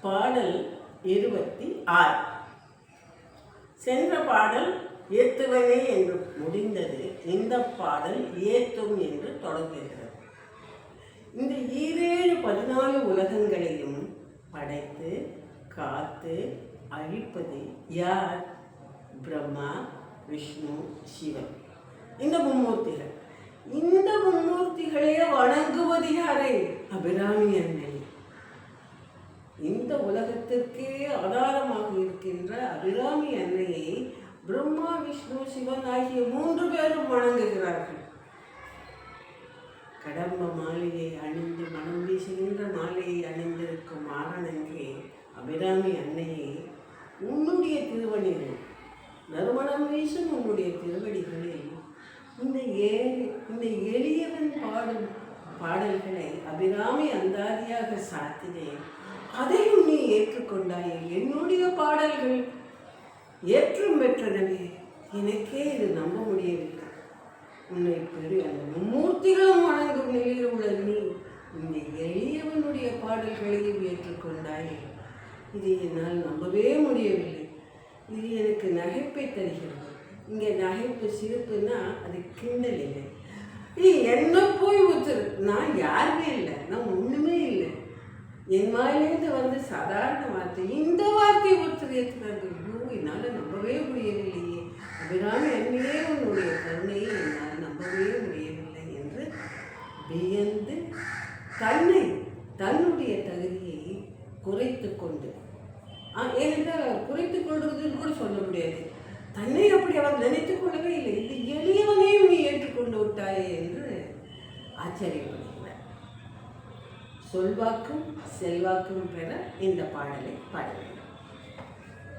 பாடல் இருபத்தி ஆறு. சென்ற பாடல் ஏத்துவனே என்று முடிந்தது இந்த பாடல் ஏத்தும் என்று தொடங்குகிறது. இந்த ஈரேழு பதினாலு உலகங்களையும் படைத்து காத்து அழிப்பது யார்? பிரம்மா விஷ்ணு சிவன். இந்த மும்மூர்த்திகள். இந்த மும்மூர்த்திகளையே வணங்குவது யாரை? அபிராமி அன்னை உலகத்திற்கே ஆதாரமாக இருக்கின்ற அபிராமி அன்னையை பிரம்மா விஷ்ணு சிவன் ஆகிய மூன்று பேரும் வணங்குகிறார்கள். கடம்ப மாலையை அணிந்து மனம் வீசுகின்ற மாலையை அணிந்திருக்கும் ஆரணங்கே அபிராமி அன்னையை உன்னுடைய திருவடிகள் நறுமணம் வீசும் உன்னுடைய திருவடிகளில் இந்த ஏழு இந்த எளியவன் பாடும் பாடல்களை அபிராமி அந்தாதியாக சாத்தினேன். அதையும் நீ ஏற்றுக்கொண்டாயே. என்னுடைய பாடல்கள் ஏற்றும் பெற்றனவே எனக்கே இது நம்ப முடியவில்லை. உன்னை பெரிய மூர்த்திகளும் வணங்கும் நிலையில் உள்ள நீ இந்த எளியவனுடைய பாடல்களையும் ஏற்றுக்கொண்டாயே. இது என்னால் நம்பவே முடியவில்லை. இது எனக்கு நகைப்பை தருகிறது. இங்கே நகைப்பு சிரிப்புன்னா அது கிண்டல் இல்லை. நீ என்ன போய் ஊத்துரு நான் யாருமே இல்லை. நான் ஒன்றுமே இல்லை. என் வாயிலேருந்து வந்து சாதாரண வார்த்தை இந்த வார்த்தையை ஒருத்தர் ஏற்றுக்கிறார்கள் ஐயோ என்னால் நம்பவே முடியவில்லையே. அபிராமி அன்னையே உன்னுடைய கருணையை என்னால் நம்பவே முடியவில்லை என்று வியந்து தன்னை தன்னுடைய தகுதியை குறைத்து கொண்டு ஆ, ஏனென்றால் குறைத்து கொள்வதுன்னு கூட சொல்ல முடியாது. தன்னை அப்படி அவர் நினைத்து கொள்ளவே இல்லை. இது எளியவனையும் நீ ஏற்றுக்கொண்டு விட்டாயே என்று ஆச்சரியப்படுகிறார். சொல்வாக்கும் செல்வாக்கும் பெற இந்த பாடலை பாடுவேன்.